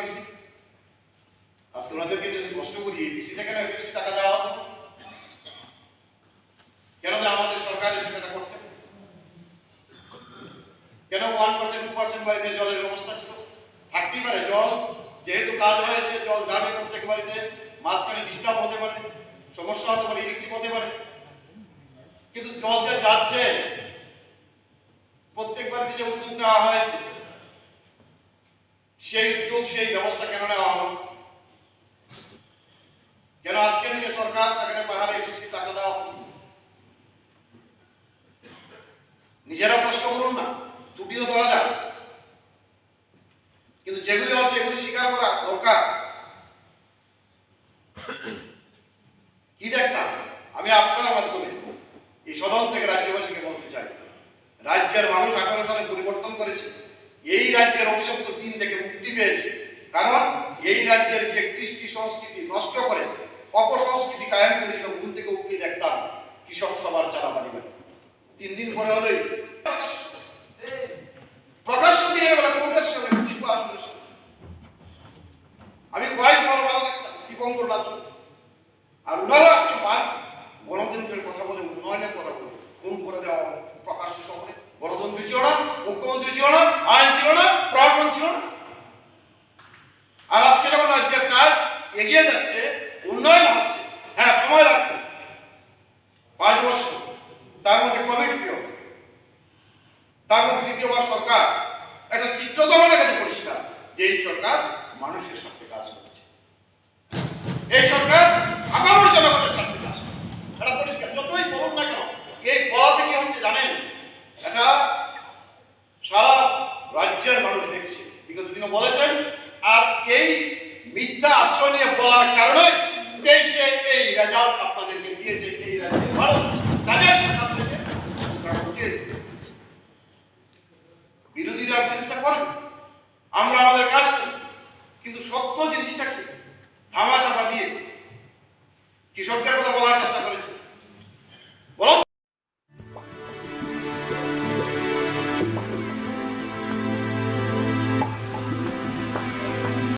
পিসি আজকে ওনাদেরকে যদি প্রশ্ন করি, এই পিসিটা কেন এফএফসি টাকা দেওয়া কেন আমাদের সরকার এসব করতে? কেন ওয়ান পার্সেন্ট টু পার্সেন্ট বাড়িতে জলের ব্যবস্থা ছিল? থাকতেই পারে, জল যেহেতু কাজ হয়েছে, জল যাবে প্রত্যেক বাড়িতে, মাঝখানে ডিস্টার্ব হতে পারে, সমস্যা হতে পারে ইলেকট্রিক হতে পারে। কিন্তু জল যে যাচ্ছে, প্রত্যেক বাড়িতে যে উদ্যোগ নেওয়া হয়েছে সেই উদ্যোগ, সেই ব্যবস্থা কেন নেওয়া হলো? কেন আজকে দিনে সরকার সেখানে পাহাড়ে এসেছি, টাকা দেওয়া নিজেরা প্রশ্ন করুন না ত্রুটিও ধরা যাক। কিন্তু যেগুলি হচ্ছে, এগুলি স্বীকার করা দরকার। কি দেখতাম? আমি আপনার মাধ্যমে এই সদন থেকে রাজ্যবাসীকে বলতে চাই। রাজ্যের মানুষ আঠারো সালে পরিবর্তন করেছে। এই রাজ্যের অভিশপ্ত দিন থেকে মুক্তি পেয়েছে। কারণ এই রাজ্যের যে কৃষ্টি সংস্কৃতি নষ্ট করে, অপসংস্কৃতি কায়েম করেছিল, ঘুম থেকে উঠিয়ে দেখতাম কৃষক সবার চালা পারিবে তিন দিন পরে সঙ্গে আমি কয়েক সবার ভালো দেখতাম দীপঙ্কর রাজ্য আর উনারা বাদ গণতন্ত্রের কথা বলে উন্নয়নের কথা বলে খুন করে দেওয়া হলো প্রকাশ্য শহরে গণতন্ত্র ছিল না মুখ্যমন্ত্রী ছিল না আইন ছিল না প্রশাসন ছিল না আর আজকে যখন রাজ্যের কাজ এগিয়ে যাচ্ছে, উন্নয়ন হচ্ছে হ্যাঁ সময় লাগবে। পাঁচ বছর, তার মধ্যে কোভিড পিরিয়ড তার মধ্যে দ্বিতীয়বার সরকার, একটা চিত্র তো আমাদের কাছে পরিষ্কার যে এই সরকার মানুষের সাথে কাজ করছে। এই সরকার বিদ্যা আশ্রয় নিয়ে বলার কারণে দেশে এই রেজাল্ট আপনাদেরকে দিয়েছে, এই বিরোধীরা বিরোধিতা আমরা আমাদের কাজ করি। কিন্তু সত্য জিনিসটাকে ধামা চাপা দিয়ে। কৃষকদের কথা বলার চেষ্টা